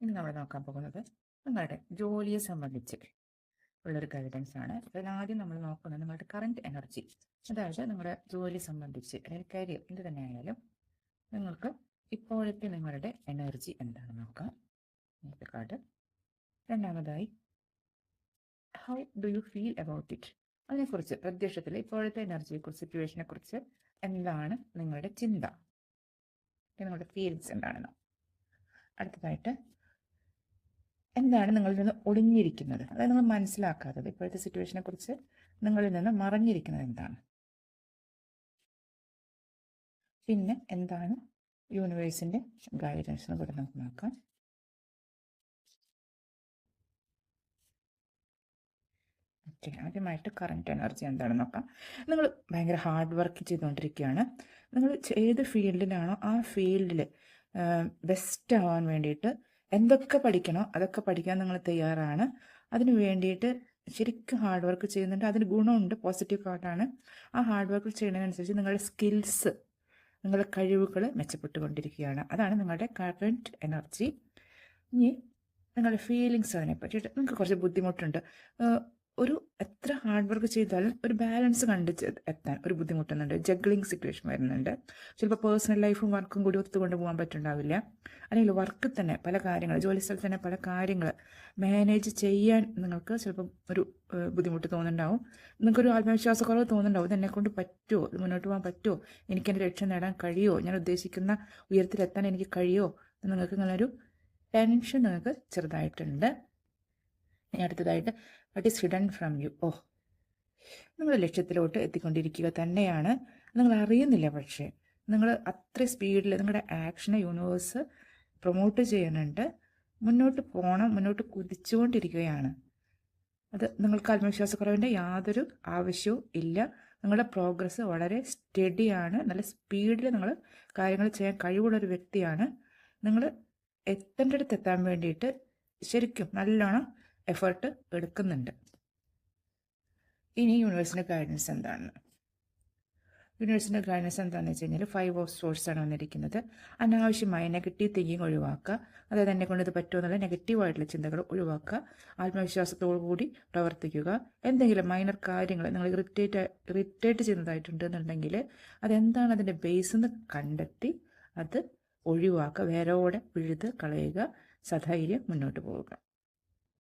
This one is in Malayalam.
ഇനി നമ്മൾ നോക്കാൻ പോകുന്നത് നിങ്ങളുടെ ജോലിയെ സംബന്ധിച്ച് ഉള്ളൊരു ഗൈഡൻസ് ആണ്. അതിൽ ആദ്യം നമ്മൾ നോക്കുന്നത് നിങ്ങളുടെ കറണ്ട് എനർജി അതായത് നിങ്ങളുടെ ജോലി സംബന്ധിച്ച് അല്ലെങ്കിൽ കരിയർ എന്ത് തന്നെയായാലും നിങ്ങൾക്ക് ഇപ്പോഴത്തെ നിങ്ങളുടെ എനർജി എന്താണ് നോക്കാം. കാർഡ് രണ്ടാമതായി how do you feel about it അതിനെക്കുറിച്ച് പ്രത്യക്ഷത്തിൽ ഇപ്പോഴത്തെ എനർജിയെക്കുറിച്ച് സിറ്റുവേഷനെ കുറിച്ച് എന്താണ് നിങ്ങളുടെ ചിന്ത? നിങ്ങളുടെ ഫീലിങ്സ് എന്താണെന്ന് അടുത്തതായിട്ട് എന്താണ് നിങ്ങളിൽ നിന്ന് ഒളിഞ്ഞിരിക്കുന്നത് അതായത് നിങ്ങൾ മനസ്സിലാക്കാത്തത് ഇപ്പോഴത്തെ സിറ്റുവേഷനെ കുറിച്ച് നിങ്ങളിൽ നിന്ന് മറഞ്ഞിരിക്കുന്നത് എന്താണ്? പിന്നെ എന്താണ് യൂണിവേഴ്സിന്റെ ഗൈഡൻസ് എന്ന് കൂടെ നമുക്ക് നോക്കാം. ഓക്കെ ആദ്യമായിട്ട് കറണ്ട് എനർജി എന്താണെന്ന് നോക്കാം. നിങ്ങൾ ഭയങ്കര ഹാർഡ് വർക്ക് ചെയ്തുകൊണ്ടിരിക്കുകയാണ്. നിങ്ങൾ ഏത് ഫീൽഡിലാണോ ആ ഫീൽഡിൽ ബെസ്റ്റ് ആവാൻ വേണ്ടിയിട്ട് എന്തൊക്കെ പഠിക്കണോ അതൊക്കെ പഠിക്കാൻ നിങ്ങൾ തയ്യാറാണ്. അതിന് വേണ്ടിയിട്ട് ശരിക്കും ഹാർഡ് വർക്ക് ചെയ്യുന്നുണ്ട്. അതിന് ഗുണമുണ്ട് പോസിറ്റീവ് പാർട്ടാണ് ആ ഹാർഡ് വർക്ക് ചെയ്യുന്നതിനനുസരിച്ച് നിങ്ങളുടെ സ്കിൽസ് നിങ്ങളുടെ കഴിവുകൾ മെച്ചപ്പെട്ടുകൊണ്ടിരിക്കുകയാണ്. അതാണ് നിങ്ങളുടെ കറന്റ് എനർജി ഇനി നിങ്ങളുടെ ഫീലിങ്സ് അതിനെ പറ്റിയിട്ട് നിങ്ങൾക്ക് കുറച്ച് ബുദ്ധിമുട്ടുണ്ട്. ഒരു എത്ര ഹാർഡ് വർക്ക് ചെയ്താലും ഒരു ബാലൻസ് കണ്ട് എത്താൻ ഒരു ബുദ്ധിമുട്ടുന്നുണ്ട്. ജഗ്ലിംഗ് സിറ്റുവേഷൻ വരുന്നുണ്ട്. ചിലപ്പോൾ പേഴ്സണൽ ലൈഫും വർക്കും കൂടി ഒത്തുകൊണ്ട് പോകാൻ പറ്റുണ്ടാവില്ല അല്ലെങ്കിൽ വർക്ക് തന്നെ പല കാര്യങ്ങൾ ജോലി സ്ഥലത്ത് തന്നെ പല കാര്യങ്ങൾ മാനേജ് ചെയ്യാൻ നിങ്ങൾക്ക് ചിലപ്പം ഒരു ബുദ്ധിമുട്ട് തോന്നുന്നുണ്ടാവും. നിങ്ങൾക്കൊരു ആത്മവിശ്വാസക്കുറവ് തോന്നുന്നുണ്ടാവും. ഇതെന്നെ കൊണ്ട് പറ്റുമോ ഇത് മുന്നോട്ട് പോകാൻ പറ്റുമോ എനിക്ക് എന്റെ ലക്ഷ്യം നേടാൻ കഴിയുമോ ഞാൻ ഉദ്ദേശിക്കുന്ന ഉയരത്തിലെത്താൻ എനിക്ക് കഴിയുമോ നിങ്ങൾക്ക് ഇങ്ങനൊരു ടെൻഷൻ നിങ്ങൾക്ക് ചെറുതായിട്ടുണ്ട്. ഇനി അടുത്തതായിട്ട് what is hidden from you ഓ നിങ്ങൾ ലക്ഷ്യത്തിലോട്ട് എത്തിക്കൊണ്ടിരിക്കുക തന്നെയാണ്. നിങ്ങൾ അറിയുന്നില്ല പക്ഷേ നിങ്ങൾ അത്ര സ്പീഡിൽ നിങ്ങളുടെ ആക്ഷനെ യൂണിവേഴ്സ് പ്രൊമോട്ട് ചെയ്യുന്നുണ്ട്. മുന്നോട്ട് പോകണം മുന്നോട്ട് കുതിച്ചുകൊണ്ടിരിക്കുകയാണ്. അത് നിങ്ങൾക്ക് ആത്മവിശ്വാസക്കുറവിന്റെ യാതൊരു ആവശ്യവും ഇല്ല. നിങ്ങളുടെ പ്രോഗ്രസ് വളരെ സ്റ്റഡിയാണ് നല്ല സ്പീഡിൽ നിങ്ങൾ കാര്യങ്ങൾ ചെയ്യാൻ കഴിവുള്ളൊരു വ്യക്തിയാണ്. നിങ്ങൾ എത്തേണ്ടടുത്ത് എത്താൻ വേണ്ടിയിട്ട് ശരിക്കും നല്ലോണം എഫേർട്ട് എടുക്കുന്നുണ്ട്. ഇനി യൂണിവേഴ്സിന്റെ ഗൈഡൻസ് എന്താണ്? യൂണിവേഴ്സിന്റെ ഗൈഡൻസ് എന്താണെന്ന് വെച്ച് കഴിഞ്ഞാൽ ഫൈവ് ഓഫ് സോഴ്സ് ആണ് വന്നിരിക്കുന്നത്. അനാവശ്യമായ നെഗറ്റീവ് തിങ്കിങ് ഒഴിവാക്കുക. അതായത് എന്നെ കൊണ്ട് ഇത് പറ്റുമോ എന്നുള്ള നെഗറ്റീവായിട്ടുള്ള ചിന്തകൾ ഒഴിവാക്കുക. ആത്മവിശ്വാസത്തോടു കൂടി പ്രവർത്തിക്കുക. എന്തെങ്കിലും മൈനർ കാര്യങ്ങൾ നിങ്ങൾ ഇറിറ്റേറ്റ് ഇറിറ്റേറ്റ് ചെയ്യുന്നതായിട്ടുണ്ട് എന്നുണ്ടെങ്കിൽ അതെന്താണ് അതിന്റെ ബേസ് എന്ന് കണ്ടെത്തി അത് ഒഴിവാക്കുക. വേരോടെ പിഴുത് കളയുക. സധൈര്യം മുന്നോട്ട് പോവുക.